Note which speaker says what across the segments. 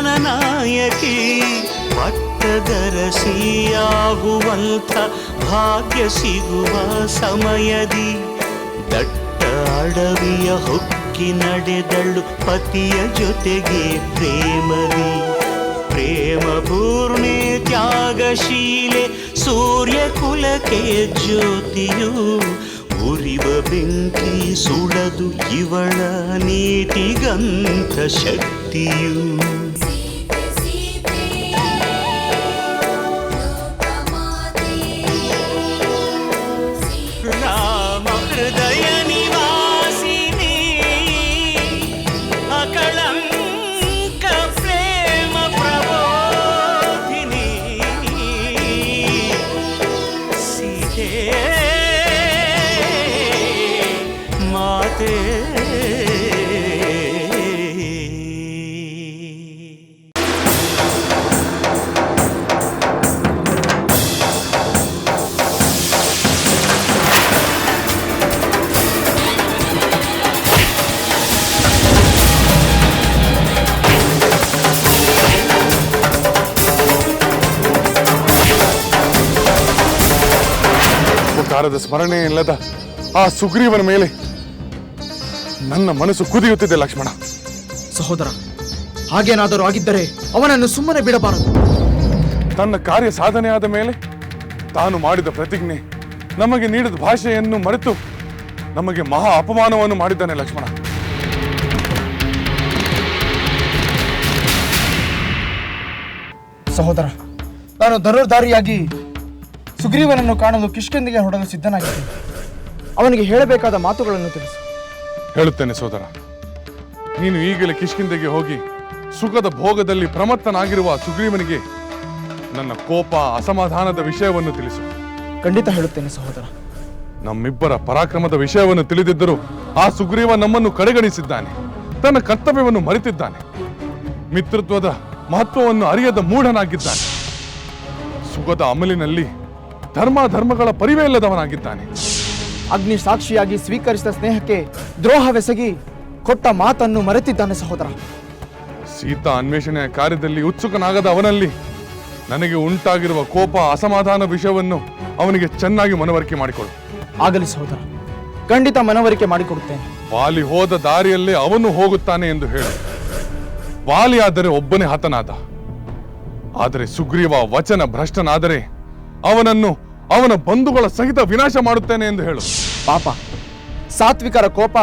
Speaker 1: ರಾಮಚಂದ್ರನ ನಾಯಕಿ ಪಟ್ಟದರಸಿಯಾಗುವಂಥ ಭಾಗ್ಯ ಸಿಗುವ ಸಮಯದಿ. ದಟ್ಟ ಅಡವಿಯ ಹೊಕ್ಕಿ ನಡೆದಳು ಪತಿಯ ಜೊತೆಗೆ ಪ್ರೇಮದಿ. ಪ್ರೇಮ ಪೂರ್ಣೆ ತ್ಯಾಗಶೀಲೆ ಸೂರ್ಯ ಕುಲಕ್ಕೆ ಜ್ಯೋತಿಯು ಉರಿವ ಬೆಂಕಿ ಸುಡದು ಇವಳ ನೀತಿಗಂಥ ಶಕ್ತಿಯು.
Speaker 2: ಉಪಕಾರದ ಸ್ಮರಣೆ ಇಲ್ಲದ ಆ ಸುಗ್ರೀವನ ಮೇಲೆ ನನ್ನ ಮನಸ್ಸು ಕುದಿಯುತ್ತಿದೆ ಲಕ್ಷ್ಮಣ.
Speaker 3: ಸಹೋದರ ಹಾಗೇನಾದರೂ ಆಗಿದ್ದರೆ ಅವನನ್ನು ಸುಮ್ಮನೆ ಬಿಡಬಾರದು.
Speaker 2: ತನ್ನ ಕಾರ್ಯ ಸಾಧನೆಯಾದ ಮೇಲೆ ತಾನು ಮಾಡಿದ ಪ್ರತಿಜ್ಞೆ ನಮಗೆ ನೀಡಿದ ಭಾಷೆಯನ್ನು ಮರೆತು ನಮಗೆ ಮಹಾ ಅಪಮಾನವನ್ನು ಮಾಡಿದ್ದಾನೆ ಲಕ್ಷ್ಮಣ.
Speaker 3: ಸಹೋದರ ನಾನು ಧನುರ್ಧಾರಿಯಾಗಿ ಸುಗ್ರೀವನನ್ನು ಕಾಣಲು ಕಿಷ್ಕಂದಿಗೆ ಹೊಡಲು ಸಿದ್ಧನಾಗಿದ್ದೇನೆ ಅವನಿಗೆ ಹೇಳಬೇಕಾದ ಮಾತುಗಳನ್ನು ತಿಳಿಸು.
Speaker 2: ಹೇಳುತ್ತೇನೆ ಸೋದರ. ನೀನು ಈಗಲೇ ಕಿಷ್ಕಿಂದೆಗೆ ಹೋಗಿ ಸುಖದ ಭೋಗದಲ್ಲಿ ಪ್ರಮತ್ತನಾಗಿರುವ ಸುಗ್ರೀವನಿಗೆ ನನ್ನ ಕೋಪ ಅಸಮಾಧಾನದ ವಿಷಯವನ್ನು ತಿಳಿಸು.
Speaker 3: ಖಂಡಿತ ಹೇಳುತ್ತೇನೆ ಸಹೋದರ.
Speaker 2: ನಮ್ಮಿಬ್ಬರ ಪರಾಕ್ರಮದ ವಿಷಯವನ್ನು ತಿಳಿದಿದ್ದರೂ ಆ ಸುಗ್ರೀವ ನಮ್ಮನ್ನು ಕಡೆಗಣಿಸಿದ್ದಾನೆ. ತನ್ನ ಕರ್ತವ್ಯವನ್ನು ಮರೆತಿದ್ದಾನೆ. ಮಿತ್ರತ್ವದ ಮಹತ್ವವನ್ನು ಅರಿಯದ ಮೂಢನಾಗಿದ್ದಾನೆ. ಸುಖದ ಅಮಲಿನಲ್ಲಿ ಧರ್ಮ ಧರ್ಮಗಳ ಪರಿವೇ ಇಲ್ಲದವನಾಗಿದ್ದಾನೆ.
Speaker 3: ಅಗ್ನಿ ಸಾಕ್ಷಿಯಾಗಿ ಸ್ವೀಕರಿಸಿದ ಸ್ನೇಹಕ್ಕೆ ದ್ರೋಹವೆಸಗಿ ಕೊಟ್ಟ ಮಾತನ್ನು ಮರೆತಿದ್ದಾನೆ ಸಹೋದರ.
Speaker 2: ಸೀತಾ ಅನ್ವೇಷಣೆಯ ಕಾರ್ಯದಲ್ಲಿ ಉತ್ಸುಕನಾಗದ ಅವನಲ್ಲಿ ನನಗೆ ಉಂಟಾಗಿರುವ ಕೋಪ ಅಸಮಾಧಾನ ವಿಷಯವನ್ನು ಅವನಿಗೆ ಚೆನ್ನಾಗಿ ಮನವರಿಕೆ ಮಾಡಿಕೊಡು.
Speaker 3: ಆಗಲಿ ಸಹೋದರ. ಖಂಡಿತ ಮನವರಿಕೆ ಮಾಡಿಕೊಡುತ್ತೇನೆ.
Speaker 2: ವಾಲಿ ಹೋದ ದಾರಿಯಲ್ಲೇ ಅವನು ಹೋಗುತ್ತಾನೆ ಎಂದು ಹೇಳು. ವಾಲಿಯಾದರೆ ಆದರೆ ಒಬ್ಬನೇ ಹತನಾದ. ಆದರೆ ಸುಗ್ರೀವ ವಚನ ಭ್ರಷ್ಟನಾದರೆ ಅವನನ್ನು ಅವನ ಬಂಧುಗಳ ಸಹಿತ ವಿನಾಶ ಮಾಡುತ್ತೇನೆ ಎಂದು ಹೇಳು.
Speaker 3: ಪಾಪ ಸಾತ್ವಿಕರ ಕೋಪ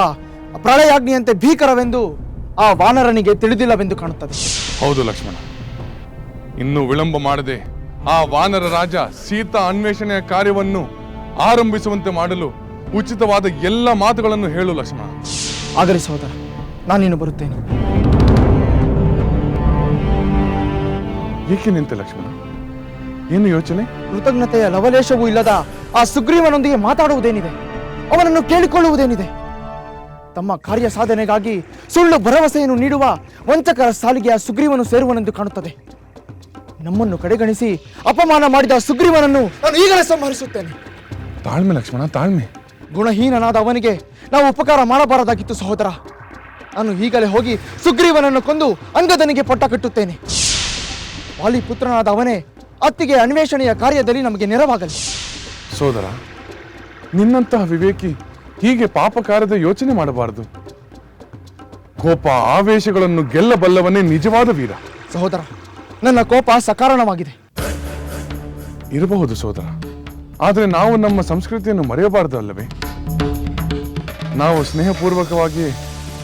Speaker 3: ಪ್ರಳಯಾಗ್ನಿಯಂತೆ ಭೀಕರವೆಂದು ಆ ವಾನರನಿಗೆ ತಿಳಿದಿಲ್ಲವೆಂದು ಕಾಣುತ್ತದೆ.
Speaker 2: ಹೌದು ಲಕ್ಷ್ಮಣ. ಇನ್ನು ವಿಳಂಬ ಮಾಡದೆ ಆ ವಾನರ ರಾಜ ಸೀತಾ ಅನ್ವೇಷಣೆಯ ಕಾರ್ಯವನ್ನು ಆರಂಭಿಸುವಂತೆ ಮಾಡಲು ಉಚಿತವಾದ ಎಲ್ಲ ಮಾತುಗಳನ್ನು ಹೇಳು ಲಕ್ಷ್ಮಣ.
Speaker 3: ಆದರೆ ಸಹೋದರ ನಾನಿನ್ನು ಬರುತ್ತೇನೆ.
Speaker 2: ಏಕೆ ನಿಂತೆ ಲಕ್ಷ್ಮಣ? ಏನು ಯೋಚನೆ?
Speaker 3: ಕೃತಜ್ಞತೆಯ ಲವಲೇಶವೂ ಇಲ್ಲದ ಆ ಸುಗ್ರೀವನೊಂದಿಗೆ ಮಾತಾಡುವುದೇನಿದೆ? ಅವನನ್ನು ಕೇಳಿಕೊಳ್ಳುವುದೇನಿದೆ? ತಮ್ಮ ಕಾರ್ಯ ಸಾಧನೆಗಾಗಿ ಸುಳ್ಳು ಭರವಸೆಯನ್ನು ನೀಡುವ ವಂಚಕರ ಸಾಲಿಗೆ ಆ ಸುಗ್ರೀವನು ಸೇರುವನೆಂದು ಕಾಣುತ್ತದೆ. ನಮ್ಮನ್ನು ಕಡೆಗಣಿಸಿ ಅಪಮಾನ ಮಾಡಿದ ಸುಗ್ರೀವನನ್ನು ನಾನು ಈಗಲೇ ಸಂಹರಿಸುತ್ತೇನೆ.
Speaker 2: ತಾಳ್ಮೆ ಲಕ್ಷ್ಮಣ ತಾಳ್ಮೆ.
Speaker 3: ಗುಣಹೀನನಾದ ಅವನಿಗೆ ನಾವು ಉಪಕಾರ ಮಾಡಬಾರದಾಗಿತ್ತು ಸಹೋದರ. ನಾನು ಈಗಲೇ ಹೋಗಿ ಸುಗ್ರೀವನನ್ನು ಕೊಂದು ಅಂಗದನಿಗೆ ಪಟ್ಟ ಕಟ್ಟುತ್ತೇನೆ. ವಾಲಿಪುತ್ರನಾದ ಅವನೇ ಅತ್ತಿಗೆ ಅನ್ವೇಷಣೆಯ ಕಾರ್ಯದಲ್ಲಿ ನಮಗೆ ನೆರವಾಗಲಿ.
Speaker 2: ಸೋದರ ನಿನ್ನಂತಹ ವಿವೇಕಿ ಹೀಗೆ ಪಾಪ ಕಾರ್ಯದ ಯೋಚನೆ ಮಾಡಬಾರದು. ಕೋಪ ಆವೇಶಗಳನ್ನು ಗೆಲ್ಲಬಲ್ಲವನೇ ನಿಜವಾದ ವೀರ.
Speaker 3: ಸಹೋದರ ನನ್ನ ಕೋಪ ಸಕಾರಣವಾಗಿದೆ.
Speaker 2: ಇರಬಹುದು ಸೋದರ ಆದರೆ ನಾವು ನಮ್ಮ ಸಂಸ್ಕೃತಿಯನ್ನು ಮರೆಯಬಾರದು ಅಲ್ಲವೇ? ನಾವು ಸ್ನೇಹಪೂರ್ವಕವಾಗಿ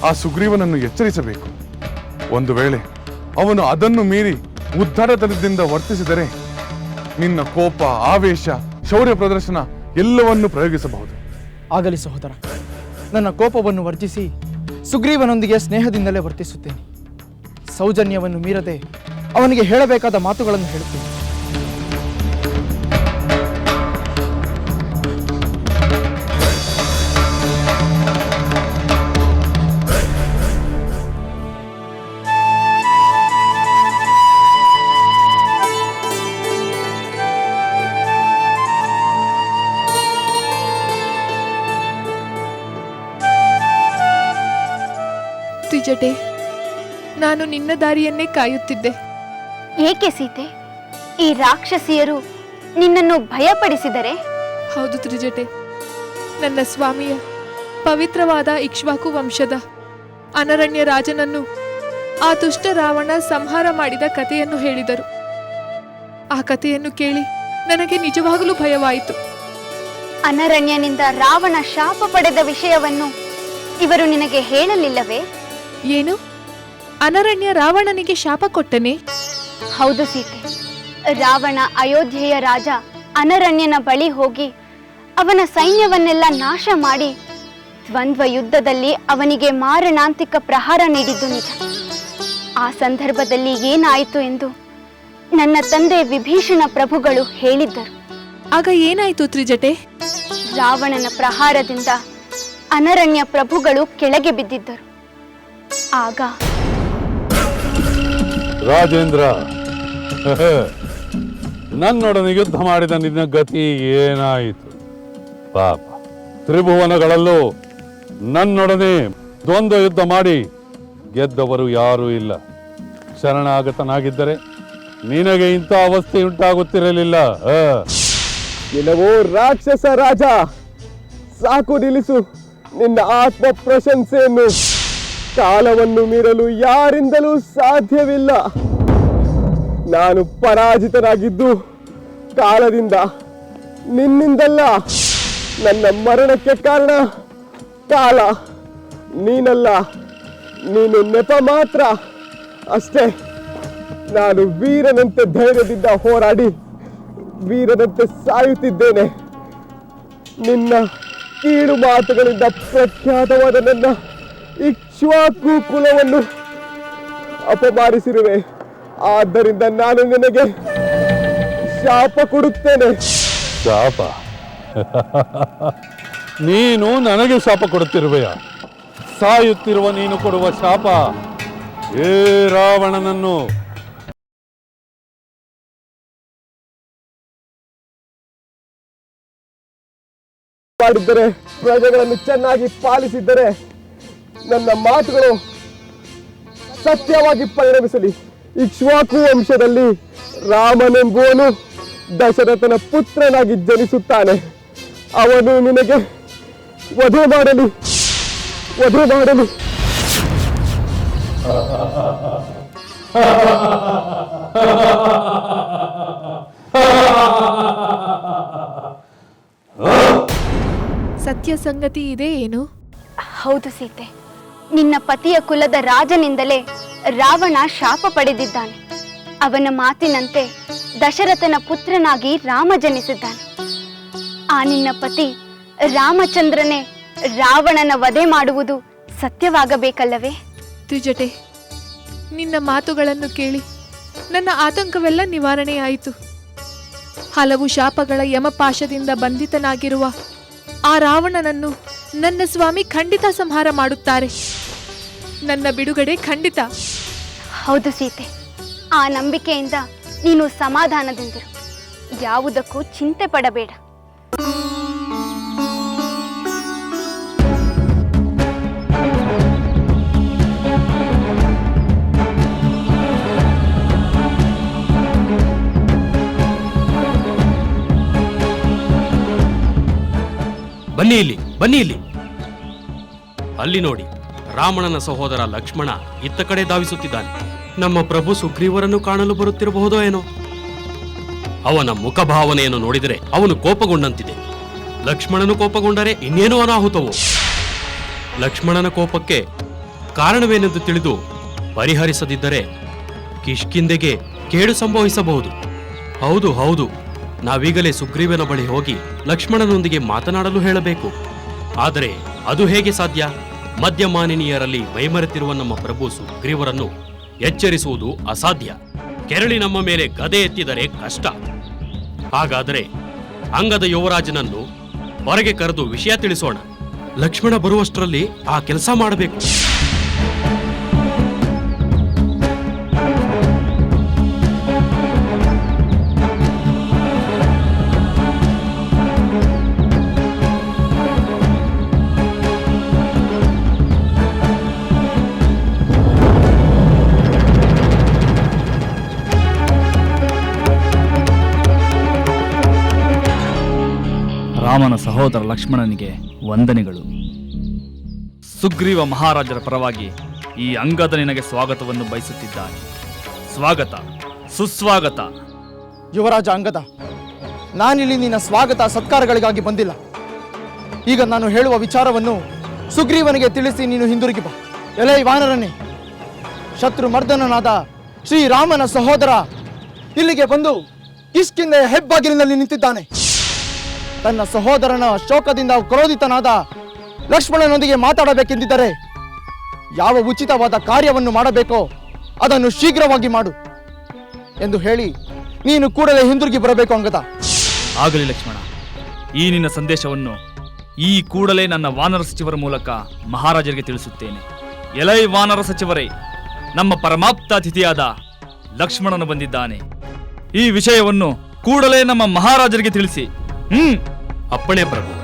Speaker 2: ಆ ಸುಗ್ರೀವನನ್ನು ಎಚ್ಚರಿಸಬೇಕು. ಒಂದು ವೇಳೆ ಅವನು ಅದನ್ನು ಮೀರಿ ಉದ್ಧಾರತನದಿಂದ ವರ್ತಿಸಿದರೆ ನಿನ್ನ ಕೋಪ, ಆವೇಶ, ಶೌರ್ಯ ಪ್ರದರ್ಶನ ಎಲ್ಲವನ್ನೂ ಪ್ರಯೋಗಿಸಬಹುದು.
Speaker 3: ಆಗಲಿ ಸಹೋದರ, ನನ್ನ ಕೋಪವನ್ನು ವರ್ಜಿಸಿ ಸುಗ್ರೀವನೊಂದಿಗೆ ಸ್ನೇಹದಿಂದಲೇ ವರ್ತಿಸುತ್ತೇನೆ. ಸೌಜನ್ಯವನ್ನು ಮೀರದೆ ಅವನಿಗೆ ಹೇಳಬೇಕಾದ ಮಾತುಗಳನ್ನು ಹೇಳುತ್ತೇನೆ.
Speaker 4: ತ್ರಿಜಟೆ ನಾನು ನಿನ್ನ ದಾರಿಯನ್ನೇ ಕಾಯುತ್ತಿದ್ದೆ.
Speaker 5: ಏಕೆ ಸೀತೆ? ಈ ರಾಕ್ಷಸಿಯರು ನಿನ್ನನ್ನು ಭಯಪಡಿಸಿದರೆ?
Speaker 4: ಹೌದು ತ್ರಿಜಟೆ ನನ್ನ ಸ್ವಾಮಿಯ ಪವಿತ್ರವಾದ ಇಕ್ಷ್ವಾಕು ವಂಶದ ಅನರಣ್ಯ ರಾಜನನ್ನು ಆ ದುಷ್ಟ ರಾವಣ ಸಂಹಾರ ಮಾಡಿದ ಕಥೆಯನ್ನು ಹೇಳಿದರು. ಆ ಕಥೆಯನ್ನು ಕೇಳಿ ನನಗೆ ನಿಜವಾಗಲೂ ಭಯವಾಯಿತು.
Speaker 5: ಅನರಣ್ಯನಿಂದ ರಾವಣ ಶಾಪ ಪಡೆದ ವಿಷಯವನ್ನು ಇವರು ನಿನಗೆ ಹೇಳಲಿಲ್ಲವೇ?
Speaker 4: ಏನು? ಅನರಣ್ಯ ರಾವಣನಿಗೆ ಶಾಪ ಕೊಟ್ಟನೆ?
Speaker 5: ಹೌದು ಸೀತೆ. ರಾವಣ ಅಯೋಧ್ಯೆಯ ರಾಜ ಅನರಣ್ಯನ ಬಳಿ ಹೋಗಿ ಅವನ ಸೈನ್ಯವನ್ನೆಲ್ಲ ನಾಶ ಮಾಡಿ ದ್ವಂದ್ವ ಯುದ್ಧದಲ್ಲಿ ಅವನಿಗೆ ಮಾರಣಾಂತಿಕ ಪ್ರಹಾರ ನೀಡಿದ್ದು ನಿಜ. ಆ ಸಂದರ್ಭದಲ್ಲಿ ಏನಾಯಿತು ಎಂದು ನನ್ನ ತಂದೆ ವಿಭೀಷಣ ಪ್ರಭುಗಳು ಹೇಳಿದ್ದರು.
Speaker 4: ಆಗ ಏನಾಯಿತು ತ್ರಿಜಟೆ?
Speaker 5: ರಾವಣನ ಪ್ರಹಾರದಿಂದ ಅನರಣ್ಯ ಪ್ರಭುಗಳು ಕೆಳಗೆ ಬಿದ್ದಿದ್ದರು. ಆಗ.
Speaker 6: ರಾಜೇಂದ್ರ ನನ್ನೊಡನೆ ಯುದ್ಧ ಮಾಡಿದ ನಿನ್ನ ಗತಿ ಏನಾಯಿತು? ಪಾಪ ತ್ರಿಭುವನಗಳಲ್ಲೂ ನನ್ನೊಡನೆ ದ್ವಂದ್ವ ಯುದ್ಧ ಮಾಡಿ ಗೆದ್ದವರು ಯಾರೂ ಇಲ್ಲ. ಶರಣಾಗತನಾಗಿದ್ದರೆ ನಿನಗೆ ಇಂಥ ಅವಸ್ಥೆ ಉಂಟಾಗುತ್ತಿರಲಿಲ್ಲ.
Speaker 7: ನಿನವೋ ರಾಕ್ಷಸ ರಾಜ ಸಾಕು ನಿಲ್ಲಿಸು ನಿನ್ನ ಆತ್ಮ ಪ್ರಶಂಸೆಯನ್ನು. ಕಾಲವನ್ನು ಮೀರಲು ಯಾರಿಂದಲೂ ಸಾಧ್ಯವಿಲ್ಲ. ನಾನು ಪರಾಜಿತನಾಗಿದ್ದು ಕಾಲದಿಂದ ನಿನ್ನಿಂದಲ್ಲ. ನನ್ನ ಮರಣಕ್ಕೆ ಕಾರಣ ಕಾಲ. ನೀನಲ್ಲ, ನೀನು ನೆಪ ಮಾತ್ರ. ಅಷ್ಟೇ, ನಾನು ವೀರನಂತೆ ಧೈರ್ಯದಿಂದ ಹೋರಾಡಿ ವೀರನಂತೆ ಸಾಯುತ್ತಿದ್ದೇನೆ. ನಿನ್ನ ಕೀಳು ಮಾತುಗಳಿಂದ ಪ್ರಖ್ಯಾತವಾದ ನನ್ನ ಇಕ್ಷ್ವಾಕು ಕುಲವನ್ನು ಅಪಮಾನಿಸಿರುವೆ. ಆದ್ದರಿಂದ ನಾನು ನಿನಗೆ ಶಾಪ ಕೊಡುತ್ತೇನೆ.
Speaker 6: ಶಾಪ? ನೀನು ನನಗೆ ಶಾಪ ಕೊಡುತ್ತಿರುವೆಯ? ಸಾಯುತ್ತಿರುವ ನೀನು ಕೊಡುವ ಶಾಪ? ಏ ರಾವಣನನ್ನು!
Speaker 7: ಮಾಡಿದ್ದರೆ ಪ್ರಜೆಗಳನ್ನು ಚೆನ್ನಾಗಿ ಪಾಲಿಸಿದ್ದರೆ ನನ್ನ ಮಾತುಗಳು ಸತ್ಯವಾಗಿ ಪರಿಣಮಿಸಲಿ. ಇಕ್ಷ್ವಾಕು ವಂಶದಲ್ಲಿ ರಾಮನೆಂಬುವನು ದಶರಥನ ಪುತ್ರನಾಗಿ ಜನಿಸುತ್ತಾನೆ. ಅವನು ನಿನಗೆ ವಧೆ ಮಾಡಲಿ. ವಧೆ ಮಾಡಲಿ.
Speaker 4: ಸತ್ಯ ಸಂಗತಿ ಇದೆ ಏನು?
Speaker 5: ಹೌದು ಸೀತೆ. ನಿನ್ನ ಪತಿಯ ಕುಲದ ರಾಜನಿಂದಲೇ ರಾವಣ ಶಾಪ ಪಡೆದಿದ್ದಾನೆ. ಅವನ ಮಾತಿನಂತೆ ದಶರಥನ ಪುತ್ರನಾಗಿ ರಾಮ ಜನಿಸಿದ್ದಾನೆ. ಆ ನಿನ್ನ ಪತಿ ರಾಮಚಂದ್ರನೇ ರಾವಣನ ವಧೆ ಮಾಡುವುದು ಸತ್ಯವಾಗಬೇಕಲ್ಲವೇ?
Speaker 4: ತ್ರಿಜಟೆ ನಿನ್ನ ಮಾತುಗಳನ್ನು ಕೇಳಿ ನನ್ನ ಆತಂಕವೆಲ್ಲ ನಿವಾರಣೆಯಾಯಿತು. ಹಲವು ಶಾಪಗಳ ಯಮಪಾಶದಿಂದ ಬಂಧಿತನಾಗಿರುವ ಆ ರಾವಣನನ್ನು ನನ್ನ ಸ್ವಾಮಿ ಖಂಡಿತ ಸಂಹಾರ ಮಾಡುತ್ತಾರೆ. ನನ್ನ ಬಿಡುಗಡೆ ಖಂಡಿತ.
Speaker 5: ಹೌದು ಸೀತೆ. ಆ ನಂಬಿಕೆಯಿಂದ ನೀನು ಸಮಾಧಾನದಿಂದಿರು ಯಾವುದಕ್ಕೂ ಚಿಂತೆ ಪಡಬೇಡ.
Speaker 8: ಬನ್ನಿ ಇಲ್ಲಿ ಬನ್ನಿ ಇಲ್ಲಿ. ಅಲ್ಲಿ ನೋಡಿ. ರಾವಣನ ಸಹೋದರ ಲಕ್ಷ್ಮಣ ಇತ್ತ ಕಡೆ ಧಾವಿಸುತ್ತಿದ್ದಾನೆ. ನಮ್ಮ ಪ್ರಭು ಸುಗ್ರೀವರನ್ನು ಕಾಣಲು ಬರುತ್ತಿರಬಹುದೋ ಏನೋ? ಅವನ ಮುಖಭಾವನೆಯನ್ನು ನೋಡಿದರೆ ಅವನು ಕೋಪಗೊಂಡಂತಿದೆ. ಲಕ್ಷ್ಮಣನು ಕೋಪಗೊಂಡರೆ ಇನ್ನೇನು ಅನಾಹುತವೋ? ಲಕ್ಷ್ಮಣನ ಕೋಪಕ್ಕೆ ಕಾರಣವೇನೆಂದು ತಿಳಿದು ಪರಿಹರಿಸದಿದ್ದರೆ ಕಿಷ್ಕಿಂದೆಗೆ ಕೇಡು ಸಂಭವಿಸಬಹುದು. ಹೌದು ಹೌದು. ನಾವೀಗಲೇ ಸುಗ್ರೀವನ ಬಳಿ ಹೋಗಿ ಲಕ್ಷ್ಮಣನೊಂದಿಗೆ ಮಾತನಾಡಲು ಹೇಳಬೇಕು. ಆದರೆ ಅದು ಹೇಗೆ ಸಾಧ್ಯ? ಮದ್ಯಮಾನಿನಿಯರಲ್ಲಿ ಮೈಮರೆತಿರುವ ನಮ್ಮ ಪ್ರಭು ಸುಗ್ರೀವರನ್ನು ಎಚ್ಚರಿಸುವುದು ಅಸಾಧ್ಯ. ಕೆರಳಿ ನಮ್ಮ ಮೇಲೆ ಗದೆ ಎತ್ತಿದರೆ ಕಷ್ಟ. ಹಾಗಾದರೆ ಅಂಗದ ಯುವರಾಜನನ್ನು ಹೊರಗೆ ಕರೆದು ವಿಷಯ ತಿಳಿಸೋಣ. ಲಕ್ಷ್ಮಣ ಬರುವಷ್ಟರಲ್ಲಿ ಆ ಕೆಲಸ ಮಾಡಬೇಕು.
Speaker 9: ಸಹೋದರ ಲಕ್ಷ್ಮಣನಿಗೆ ವಂದನೆಗಳು. ಸುಗ್ರೀವ ಮಹಾರಾಜರ ಪರವಾಗಿ ಈ ಅಂಗದ ನಿನಗೆ ಸ್ವಾಗತವನ್ನು ಬಯಸುತ್ತಿದ್ದಾನೆ. ಸ್ವಾಗತ ಸುಸ್ವಾಗತ.
Speaker 3: ಯುವರಾಜ ಅಂಗದ ನಾನಿಲ್ಲಿ ನಿನ್ನ ಸ್ವಾಗತ ಸತ್ಕಾರಗಳಿಗಾಗಿ ಬಂದಿಲ್ಲ. ಈಗ ನಾನು ಹೇಳುವ ವಿಚಾರವನ್ನು ಸುಗ್ರೀವನಿಗೆ ತಿಳಿಸಿ ನೀನು ಹಿಂದಿರುಗಿ ಬಾ. ಎಲೆ ವಾನರನೇ ಶತ್ರು ಮರ್ದನನಾದ ಶ್ರೀರಾಮನ ಸಹೋದರ ಇಲ್ಲಿಗೆ ಬಂದು ಇಷ್ಟಿಂದ ಹೆಬ್ಬಾಗಿಲಿನಲ್ಲಿ ನಿಂತಿದ್ದಾನೆ. ತನ್ನ ಸಹೋದರನ ಶೋಕದಿಂದ ಕ್ರೋಧಿತನಾದ ಲಕ್ಷ್ಮಣನೊಂದಿಗೆ ಮಾತಾಡಬೇಕೆಂದಿದ್ದರೆ ಯಾವ ಉಚಿತವಾದ ಕಾರ್ಯವನ್ನು ಮಾಡಬೇಕೋ ಅದನ್ನು ಶೀಘ್ರವಾಗಿ ಮಾಡು ಎಂದು ಹೇಳಿ ನೀನು ಕೂಡಲೇ ಹಿಂದಿರುಗಿ ಬರಬೇಕು ಅಂಗದ.
Speaker 9: ಆಗಲಿ ಲಕ್ಷ್ಮಣ, ಈ ನಿನ್ನ ಸಂದೇಶವನ್ನು ಈ ಕೂಡಲೇ ನನ್ನ ವಾನರ ಸಚಿವರ ಮೂಲಕ ಮಹಾರಾಜರಿಗೆ ತಿಳಿಸುತ್ತೇನೆ. ಎಲೈ ವಾನರ ಸಚಿವರೇ, ನಮ್ಮ ಪರಮಾಪ್ತ ಅತಿಥಿಯಾದ ಲಕ್ಷ್ಮಣನು ಬಂದಿದ್ದಾನೆ. ಈ ವಿಷಯವನ್ನು ಕೂಡಲೇ ನಮ್ಮ ಮಹಾರಾಜರಿಗೆ ತಿಳಿಸಿ. ಹ್ಮ್.
Speaker 8: ಅಪ್ಪಣೆ ಪ್ರಭು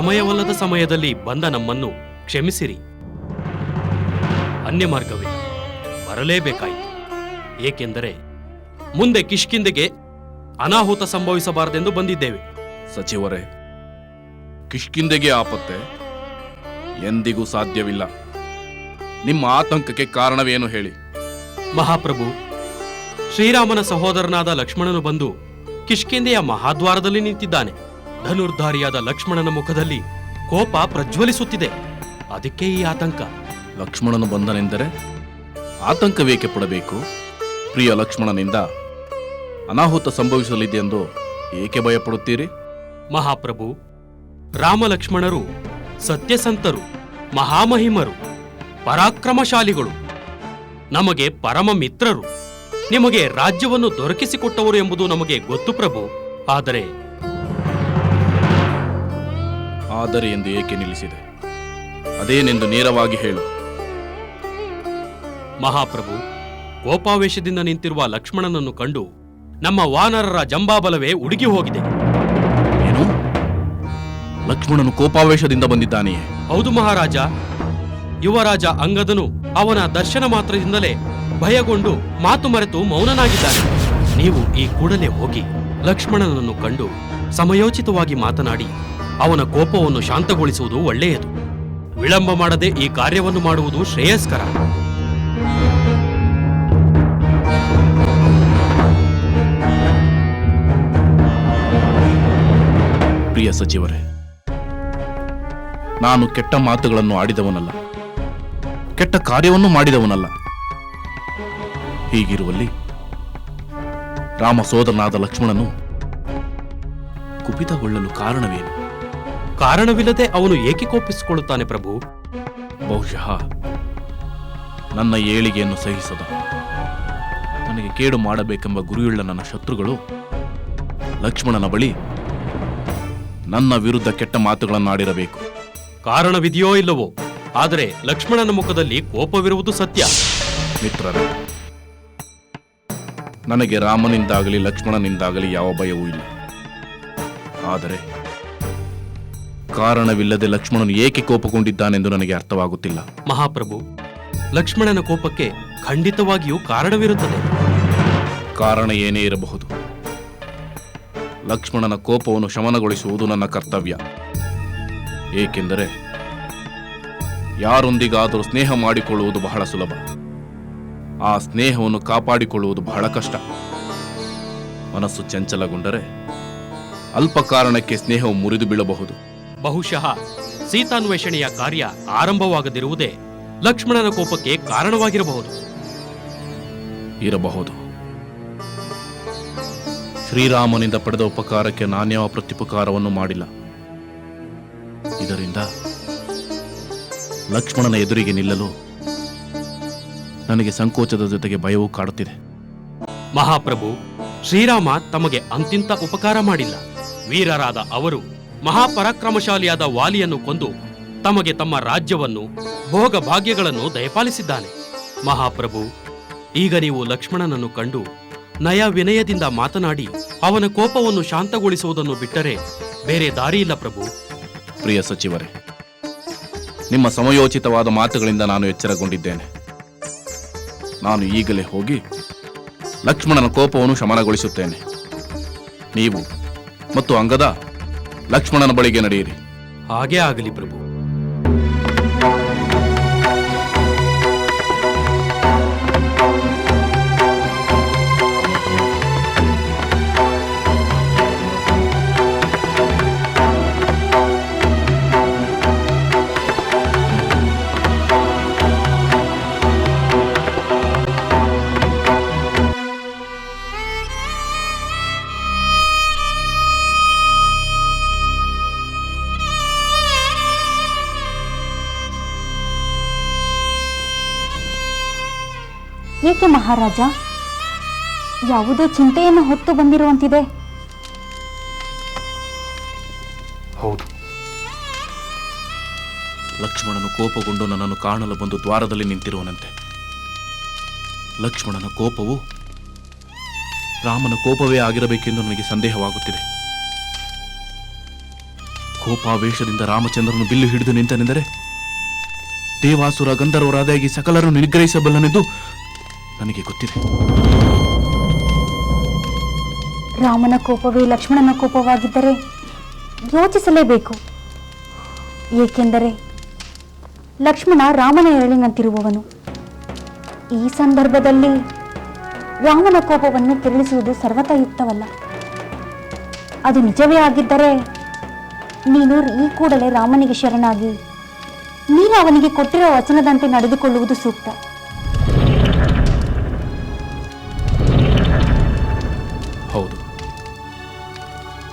Speaker 8: ಸಮಯವಲ್ಲದ ಸಮಯದಲ್ಲಿ ಬಂದ ನಮ್ಮನ್ನು ಕ್ಷಮಿಸಿರಿ. ಅನ್ಯ ಮಾರ್ಗವೇ ಬರಲೇಬೇಕಾಯಿತು. ಏಕೆಂದರೆ ಮುಂದೆ ಕಿಷ್ಕಿಂದೆಗೆ ಅನಾಹುತ ಸಂಭವಿಸಬಾರದೆಂದು ಬಂದಿದ್ದೇವೆ.
Speaker 10: ಸಚಿವರೇ ಕಿಷ್ಕಿಂದೆಗೆ ಆಪತ್ತೆ ಎಂದಿಗೂ ಸಾಧ್ಯವಿಲ್ಲ. ನಿಮ್ಮ ಆತಂಕಕ್ಕೆ ಕಾರಣವೇನು ಹೇಳಿ?
Speaker 8: ಮಹಾಪ್ರಭು ಶ್ರೀರಾಮನ ಸಹೋದರನಾದ ಲಕ್ಷ್ಮಣನು ಬಂದು ಕಿಷ್ಕಿಂದೆಯ ಮಹಾದ್ವಾರದಲ್ಲಿ ನಿಂತಿದ್ದಾನೆ. ಧನುರ್ಧಾರಿಯಾದ ಲಕ್ಷ್ಮಣನ ಮುಖದಲ್ಲಿ ಕೋಪ ಪ್ರಜ್ವಲಿಸುತ್ತಿದೆ. ಅದಕ್ಕೆ ಈ ಆತಂಕ.
Speaker 10: ಲಕ್ಷ್ಮಣನು ಬಂದನೆಂದರೆ ಆತಂಕವೇಕೆ ಪಡಬೇಕು? ಪ್ರಿಯ ಲಕ್ಷ್ಮಣನಿಂದ ಅನಾಹುತ ಸಂಭವಿಸಲಿದೆ ಎಂದು ಏಕೆ ಭಯಪಡುತ್ತೀರಿ?
Speaker 8: ಮಹಾಪ್ರಭು ರಾಮ ಲಕ್ಷ್ಮಣರು ಸತ್ಯಸಂತರು ಮಹಾಮಹಿಮರು ಪರಾಕ್ರಮಶಾಲಿಗಳು ನಮಗೆ ಪರಮ ಮಿತ್ರರು ನಿಮಗೆ ರಾಜ್ಯವನ್ನು ದೊರಕಿಸಿಕೊಟ್ಟವರು ಎಂಬುದು ನಮಗೆ ಗೊತ್ತು ಪ್ರಭು. ಆದರೆ
Speaker 10: ಆದರೆ ಎಂದು ಏಕೆ ನಿಲ್ಲಿಸಿದೆ? ಅದೇನೆಂದು ನೇರವಾಗಿ ಹೇಳು.
Speaker 8: ಮಹಾಪ್ರಭು ಕೋಪಾವೇಶದಿಂದ ನಿಂತಿರುವ ಲಕ್ಷ್ಮಣನನ್ನು ಕಂಡು ನಮ್ಮ ವಾನರರ ಜಂಬಾಬಲವೇ ಉಡುಗಿ ಹೋಗಿದೆ.
Speaker 10: ಏನು? ಲಕ್ಷ್ಮಣನು ಕೋಪಾವೇಶದಿಂದ ಬಂದಿದ್ದಾನೆಯೇ?
Speaker 8: ಹೌದು ಮಹಾರಾಜ. ಯುವರಾಜ ಅಂಗದನು ಅವನ ದರ್ಶನ ಮಾತ್ರದಿಂದಲೇ ಭಯಗೊಂಡು ಮಾತು ಮರೆತು ಮೌನನಾಗಿದ್ದಾನೆ. ನೀವು ಈ ಕೂಡಲೇ ಹೋಗಿ ಲಕ್ಷ್ಮಣನನ್ನು ಕಂಡು ಸಮಯೋಚಿತವಾಗಿ ಮಾತನಾಡಿ ಅವನ ಕೋಪವನ್ನು ಶಾಂತಗೊಳಿಸುವುದು ಒಳ್ಳೆಯದು. ವಿಳಂಬ ಮಾಡದೆ ಈ ಕಾರ್ಯವನ್ನು ಮಾಡುವುದು ಶ್ರೇಯಸ್ಕರ.
Speaker 10: ಪ್ರಿಯ ಸಚಿವರೇ, ನಾನು ಕೆಟ್ಟ ಮಾತುಗಳನ್ನು ಆಡಿದವನಲ್ಲ. ಕೆಟ್ಟ ಕಾರ್ಯವನ್ನು ಮಾಡಿದವನಲ್ಲ. ಹೀಗಿರುವಲ್ಲಿ ರಾಮ ಸೋದರನಾದ ಲಕ್ಷ್ಮಣನು ಕುಪಿತಗೊಳ್ಳಲು ಕಾರಣವೇನು?
Speaker 8: ಕಾರಣವಿಲ್ಲದೆ ಅವನು ಏಕೆ ಕೋಪಿಸಿಕೊಳ್ಳುತ್ತಾನೆ ಪ್ರಭು?
Speaker 10: ಬಹುಶಃ ನನ್ನ ಏಳಿಗೆಯನ್ನು ಸಹಿಸದ. ನನಗೆ ಕೇಡು ಮಾಡಬೇಕೆಂಬ ಗುರಿಯುಳ್ಳ ನನ್ನ ಶತ್ರುಗಳು ಲಕ್ಷ್ಮಣನ ಬಳಿ ನನ್ನ ವಿರುದ್ಧ ಕೆಟ್ಟ ಮಾತುಗಳನ್ನಾಡಿರಬೇಕು.
Speaker 8: ಕಾರಣವಿದೆಯೋ ಇಲ್ಲವೋ? ಆದರೆ ಲಕ್ಷ್ಮಣನ ಮುಖದಲ್ಲಿ ಕೋಪವಿರುವುದು ಸತ್ಯ.
Speaker 10: ಮಿತ್ರರೇ ನನಗೆ ರಾಮನಿಂದಾಗಲಿ ಲಕ್ಷ್ಮಣನಿಂದಾಗಲಿ ಯಾವ ಭಯವೂ ಇಲ್ಲ. ಆದರೆ ಕಾರಣವಿಲ್ಲದೆ ಲಕ್ಷ್ಮಣನು ಏಕೆ ಕೋಪಗೊಂಡಿದ್ದಾನೆಂದು ನನಗೆ ಅರ್ಥವಾಗುತ್ತಿಲ್ಲ.
Speaker 8: ಮಹಾಪ್ರಭು ಲಕ್ಷ್ಮಣನ ಕೋಪಕ್ಕೆ ಖಂಡಿತವಾಗಿಯೂ ಕಾರಣವಿರುತ್ತದೆ.
Speaker 10: ಕಾರಣ ಏನೇ ಇರಬಹುದು. ಲಕ್ಷ್ಮಣನ ಕೋಪವನ್ನು ಶಮನಗೊಳಿಸುವುದು ನನ್ನ ಕರ್ತವ್ಯ. ಏಕೆಂದರೆ ಯಾರೊಂದಿಗಾದರೂ ಸ್ನೇಹ ಮಾಡಿಕೊಳ್ಳುವುದು ಬಹಳ ಸುಲಭ. ಆ ಸ್ನೇಹವನ್ನು ಕಾಪಾಡಿಕೊಳ್ಳುವುದು ಬಹಳ ಕಷ್ಟ. ಮನಸ್ಸು ಚಂಚಲಗೊಂಡರೆ ಅಲ್ಪ ಕಾರಣಕ್ಕೆ ಸ್ನೇಹವು ಮುರಿದು ಬೀಳಬಹುದು.
Speaker 8: ಬಹುಶಃ ಸೀತಾನ್ವೇಷಣೆಯ ಕಾರ್ಯ ಆರಂಭವಾಗದಿರುವುದೇ ಲಕ್ಷ್ಮಣನ ಕೋಪಕ್ಕೆ ಕಾರಣವಾಗಿರಬಹುದು.
Speaker 10: ಇರಬಹುದು. ಶ್ರೀರಾಮನಿಂದ ಪಡೆದ ಉಪಕಾರಕ್ಕೆ ನಾನ್ಯಾವ ಪ್ರತ್ಯುಪಕಾರವನ್ನು ಮಾಡಿಲ್ಲ. ಇದರಿಂದ ಲಕ್ಷ್ಮಣನ ಎದುರಿಗೆ ನಿಲ್ಲಲು ನನಗೆ ಸಂಕೋಚದ ಜೊತೆಗೆ ಭಯವೂ ಕಾಡುತ್ತಿದೆ.
Speaker 8: ಮಹಾಪ್ರಭು ಶ್ರೀರಾಮ ತಮಗೆ ಅಂತಿಂತ ಉಪಕಾರ ಮಾಡಿಲ್ಲ. ವೀರರಾದ ಅವರು ಮಹಾಪರಾಕ್ರಮಶಾಲಿಯಾದ ವಾಲಿಯನ್ನು ಕೊಂದು ತಮಗೆ ತಮ್ಮ ರಾಜ್ಯವನ್ನು ಭೋಗ ಭಾಗ್ಯಗಳನ್ನು ದಯಪಾಲಿಸಿದ್ದಾನೆ. ಮಹಾಪ್ರಭು, ಈಗ ನೀವು ಲಕ್ಷ್ಮಣನನ್ನು ಕಂಡು ನಯ ವಿನಯದಿಂದ ಮಾತನಾಡಿ ಅವನ ಕೋಪವನ್ನು ಶಾಂತಗೊಳಿಸುವುದನ್ನು ಬಿಟ್ಟರೆ ಬೇರೆ ದಾರಿಯಿಲ್ಲ ಪ್ರಭು.
Speaker 10: ಪ್ರಿಯ ಸಚಿವರೇ, ನಿಮ್ಮ ಸಮಯೋಚಿತವಾದ ಮಾತುಗಳಿಂದ ನಾನು ಎಚ್ಚರಗೊಂಡಿದ್ದೇನೆ. ನಾನು ಈಗಲೇ ಹೋಗಿ ಲಕ್ಷ್ಮಣನ ಕೋಪವನ್ನು ಶಮನಗೊಳಿಸುತ್ತೇನೆ. ನೀವು ಮತ್ತು ಅಂಗದ ಲಕ್ಷ್ಮಣನ ಬಳಿಗೆ ನಡೆಯಿರಿ.
Speaker 8: ಹಾಗೇ ಆಗಲಿ ಪ್ರಭು.
Speaker 11: ಮಹಾರಾಜ. ಯಾವುದೋ ಚಿಂತೆಯನ್ನು ಹೊತ್ತು ಬಂದಿರುವಂತಿದೆ.
Speaker 10: ಹೌದು. ಲಕ್ಷ್ಮಣನು ಕೋಪಗೊಂಡು ನನ್ನನ್ನು ಕಾಣಲು ಬಂದು ದ್ವಾರದಲ್ಲಿ ನಿಂತಿರುವನಂತೆ. ಲಕ್ಷ್ಮಣನ ಕೋಪವು ರಾಮನ ಕೋಪವೇ ಆಗಿರಬೇಕೆಂದು ನನಗೆ ಸಂದೇಹವಾಗುತ್ತಿದೆ. ಕೋಪಾವೇಶದಿಂದ ರಾಮಚಂದ್ರನು ಬಿಲ್ಲು ಹಿಡಿದು ನಿಂತನೆಂದರೆ ದೇವಾಸುರ ಗಂಧರ್ವರಾದಾಗಿ ಸಕಲರನ್ನು ನಿಗ್ರಹಿಸಬಲ್ಲನೆಂದು ನನಗೆ ಗೊತ್ತಿದೆ.
Speaker 11: ರಾಮನ ಕೋಪವೇ ಲಕ್ಷ್ಮಣನ ಕೋಪವಾಗಿದ್ದರೆ ಯೋಚಿಸಲೇಬೇಕು. ಏಕೆಂದರೆ ಲಕ್ಷ್ಮಣ ರಾಮನ ಎರಳಿನಂತಿರುವವನು. ಈ ಸಂದರ್ಭದಲ್ಲಿ ರಾಮನ ಕೋಪವನ್ನು ತಿಳಿಸುವುದು ಸರ್ವತಾ ಯುಕ್ತವಲ್ಲ ಅದು ನಿಜವೇ ಆಗಿದ್ದರೆ ನೀನು ಈ ಕೂಡಲೇ ರಾಮನಿಗೆ ಶರಣಾಗಿ ನೀನು ಅವನಿಗೆ ಕೊಟ್ಟಿರೋ ವಚನದಂತೆ ನಡೆದುಕೊಳ್ಳುವುದು ಸೂಕ್ತ.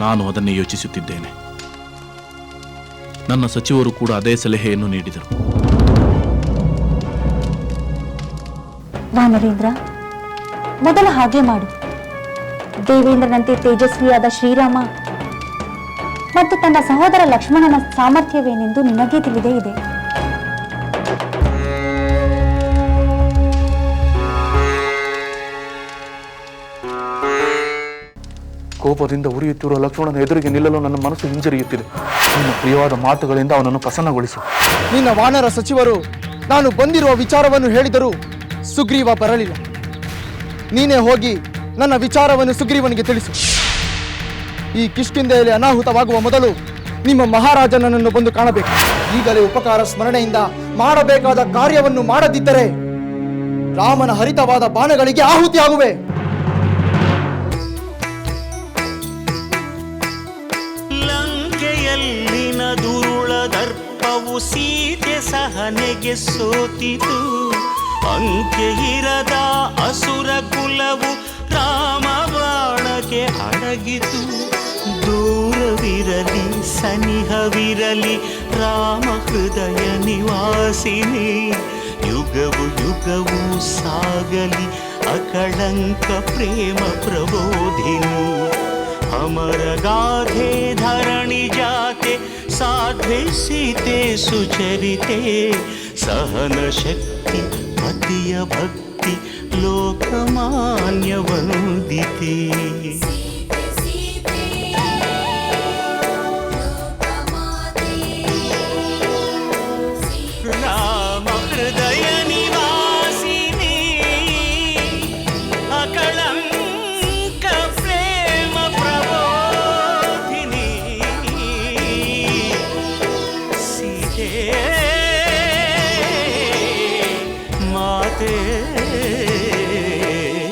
Speaker 10: ನಾನು ಅದನ್ನು ಯೋಚಿಸುತ್ತಿದ್ದೇನೆ. ನನ್ನ ಸಚಿವರು ಕೂಡ ಅದೇ ಸಲಹೆಯನ್ನು ನೀಡಿದರು.
Speaker 11: ವಾನರೇಂದ್ರ ಮೊದಲ ಹಾಗೆ ಮಾಡು. ದೇವೇಂದ್ರನಂತೆ ತೇಜಸ್ವಿಯಾದ ಶ್ರೀರಾಮ ಮತ್ತು ತನ್ನ ಸಹೋದರ ಲಕ್ಷ್ಮಣನ ಸಾಮರ್ಥ್ಯವೇನೆಂದು ನಿನಗೇ ತಿಳಿದೇ ಇದೆ.
Speaker 10: ಕೋಪದಿಂದ ಉರಿಯುತ್ತಿರುವ ಲಕ್ಷ್ಮಣನ ಎದುರಿಗೆ ನಿಲ್ಲಲು ನನ್ನ ಮನಸ್ಸು ಹಿಂಜರಿಯುತ್ತಿದೆ. ನಿನ್ನ ಪ್ರಿಯವಾದ ಮಾತುಗಳಿಂದ ಅವನನ್ನು ಪ್ರಸನ್ನಗೊಳಿಸು.
Speaker 3: ನಿನ್ನ ವಾನರ ಸಚಿವರು ನಾನು ಬಂದಿರುವ ವಿಚಾರವನ್ನು ಹೇಳಿದರೂ ಸುಗ್ರೀವ ಬರಲಿಲ್ಲ. ನೀನೇ ಹೋಗಿ ನನ್ನ ವಿಚಾರವನ್ನು ಸುಗ್ರೀವನಿಗೆ ತಿಳಿಸು. ಈ ಕಿಷ್ಕಿಂದೆಯಲ್ಲಿ ಅನಾಹುತವಾಗುವ ಮೊದಲು ನಿಮ್ಮ ಮಹಾರಾಜನನ್ನು ಬಂದು ಕಾಣಬೇಕು. ಈಗಲೇ ಉಪಕಾರ ಸ್ಮರಣೆಯಿಂದ ಮಾಡಬೇಕಾದ ಕಾರ್ಯವನ್ನು ಮಾಡದಿದ್ದರೆ ರಾಮನ ಹರಿತವಾದ ಬಾಣಗಳಿಗೆ ಆಹುತಿಯಾಗುವೆ.
Speaker 1: ದರ್ಪವು ಸೀತೆ ಸಹನೆಗೆ ಸೋತಿತು. ಅಂಕೆ ಇರದ ಅಸುರ ಕುಲವು ರಾಮ ಬಾಣಕ್ಕೆ ಅಡಗಿತು. ದೂರವಿರಲಿ, ಸನಿಹವಿರಲಿ, ರಾಮ ಹೃದಯ ನಿವಾಸಿನಿ. ಯುಗವು ಯುಗವು ಸಾಗಲಿ, ಅಕಳಂಕ ಪ್ರೇಮ ಪ್ರಬೋಧಿನಿ. ಅಮರ ಗಾಧೆ ಧರಣಿ ಜಾತೆ సాధ్వే సీతే సుచరితే सहनशक्ति मदीयभक्ति लोकमान्यवन्दिते